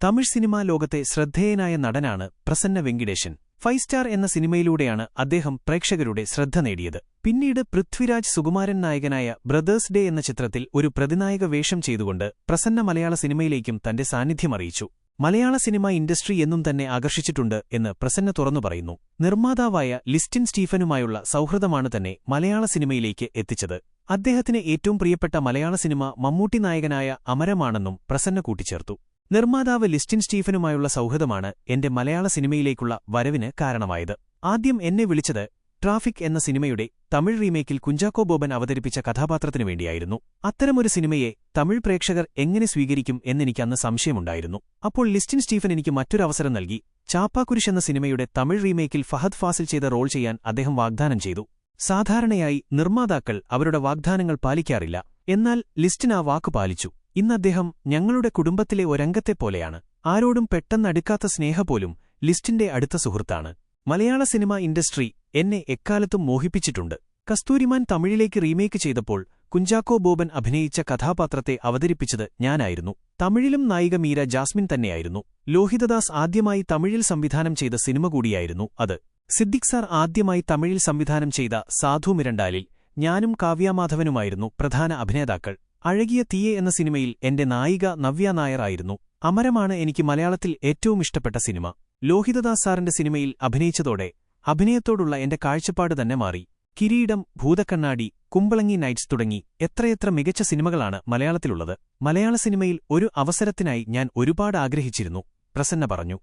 Tamil cinema ലോകത്തെ ശ്രദ്ധേയനായ നടനാണ് പ്രസന്ന വെങ്കിടേശൻ. ഫൈവ് സ്റ്റാർ എന്ന സിനിമയിലൂടെയാണ് അദ്ദേഹം പ്രേക്ഷകരുടെ ശ്രദ്ധ നേടിയത്. പിന്നീട് പൃഥ്വിരാജ് സുകുമാരൻ നായകനായ ബ്രദേഴ്സ് ഡേ എന്ന ചിത്രത്തിൽ ഒരു പ്രതിനായക വേഷം ചെയ്തുകൊണ്ട് പ്രസന്ന മലയാള സിനിമയിലേക്കും തന്റെ സാന്നിധ്യമറിയിച്ചു മലയാള സിനിമ ഇൻഡസ്ട്രി എന്നും തന്നെ ആകർഷിച്ചിട്ടുണ്ട് എന്ന് പ്രസന്ന തുറന്നു പറയുന്നു. നിർമ്മാതാവായ ലിസ്റ്റിൻ സ്റ്റീഫനുമായുള്ള സൗഹൃദമാണ് തന്നെ മലയാള സിനിമയിലേക്ക് എത്തിച്ചത്. അദ്ദേഹത്തിന് ഏറ്റവും പ്രിയപ്പെട്ട മലയാള സിനിമ മമ്മൂട്ടി നായകനായ അമരമാണെന്നും പ്രസന്ന കൂട്ടിച്ചേർത്തു. നിർമ്മാതാവ് ലിസ്റ്റിൻ സ്റ്റീഫനുമായുള്ള സൗഹൃദമാണ് എന്റെ മലയാള സിനിമയിലേക്കുള്ള വരവിന് കാരണമായത്. ആദ്യം എന്നെ വിളിച്ചത് ട്രാഫിക് എന്ന സിനിമയുടെ തമിഴ് റീമേക്കിൽ കുഞ്ചാക്കോ ബോബൻ അവതരിപ്പിച്ച കഥാപാത്രത്തിനു വേണ്ടിയായിരുന്നു. അത്തരമൊരു സിനിമയെ തമിഴ് പ്രേക്ഷകർ എങ്ങനെ സ്വീകരിക്കും എന്നെനിക്ക് അന്ന് സംശയമുണ്ടായിരുന്നു. അപ്പോൾ ലിസ്റ്റിൻ സ്റ്റീഫൻ എനിക്ക് മറ്റൊരവസരം നൽകി. ചാപ്പാക്കുരിശ് എന്ന സിനിമയുടെ തമിഴ് റീമേക്കിൽ ഫഹദ് ഫാസിൽ ചെയ്ത റോൾ ചെയ്യാൻ അദ്ദേഹം വാഗ്ദാനം ചെയ്തു. സാധാരണയായി നിർമ്മാതാക്കൾ അവരുടെ വാഗ്ദാനങ്ങൾ പാലിക്കാറില്ല. എന്നാൽ ലിസ്റ്റിൻ ആ വാക്കു പാലിച്ചു. ഇന്ന് അദ്ദേഹം ഞങ്ങളുടെ കുടുംബത്തിലെ ഒരംഗത്തെപ്പോലെയാണ് ആരോടും പെട്ടെന്നടുക്കാത്ത സ്നേഹപോലും ലിസ്റ്റിന്റെ അടുത്ത സുഹൃത്താണ്. മലയാള സിനിമ ഇൻഡസ്ട്രി എന്നെ എക്കാലത്തും മോഹിപ്പിച്ചിട്ടുണ്ട്. കസ്തൂരിമാൻ തമിഴിലേക്ക് റീമേക്ക് ചെയ്തപ്പോൾ കുഞ്ചാക്കോ ബോബൻ അഭിനയിച്ച കഥാപാത്രത്തെ അവതരിപ്പിച്ചത് ഞാനായിരുന്നു. തമിഴിലും നായിക മീര ജാസ്മിൻ തന്നെയായിരുന്നു. ലോഹിതദാസ് ആദ്യമായി തമിഴിൽ സംവിധാനം ചെയ്ത സിനിമ കൂടിയായിരുന്നു അത്. സിദ്ദിഖ് സാർ ആദ്യമായി തമിഴിൽ സംവിധാനം ചെയ്ത സാധു മിരണ്ടാലിൽ ഞാനും കാവ്യാമാധവനുമായിരുന്നു പ്രധാന അഭിനേതാക്കൾ. അഴകിയ തീയെ എന്ന സിനിമയിൽ എന്റെ നായിക നവ്യ നായറായിരുന്നു അമരമാണ് എനിക്ക് മലയാളത്തിൽ ഏറ്റവും ഇഷ്ടപ്പെട്ട സിനിമ. ലോഹിതദാസ് സാറിന്റെ സിനിമയിൽ അഭിനയിച്ചതോടെ അഭിനയത്തോടുള്ള എന്റെ കാഴ്ചപ്പാട് തന്നെ മാറി. കിരീടം ഭൂതക്കണ്ണാടി കുമ്പളങ്ങി നൈറ്റ്സ് തുടങ്ങി എത്രയെത്ര മികച്ച സിനിമകളാണ് മലയാളത്തിലുള്ളത്. മലയാള സിനിമയിൽ ഒരു അവസരത്തിനായി ഞാൻ ഒരുപാട് ആഗ്രഹിച്ചിരുന്നു. പ്രസന്ന പറഞ്ഞു.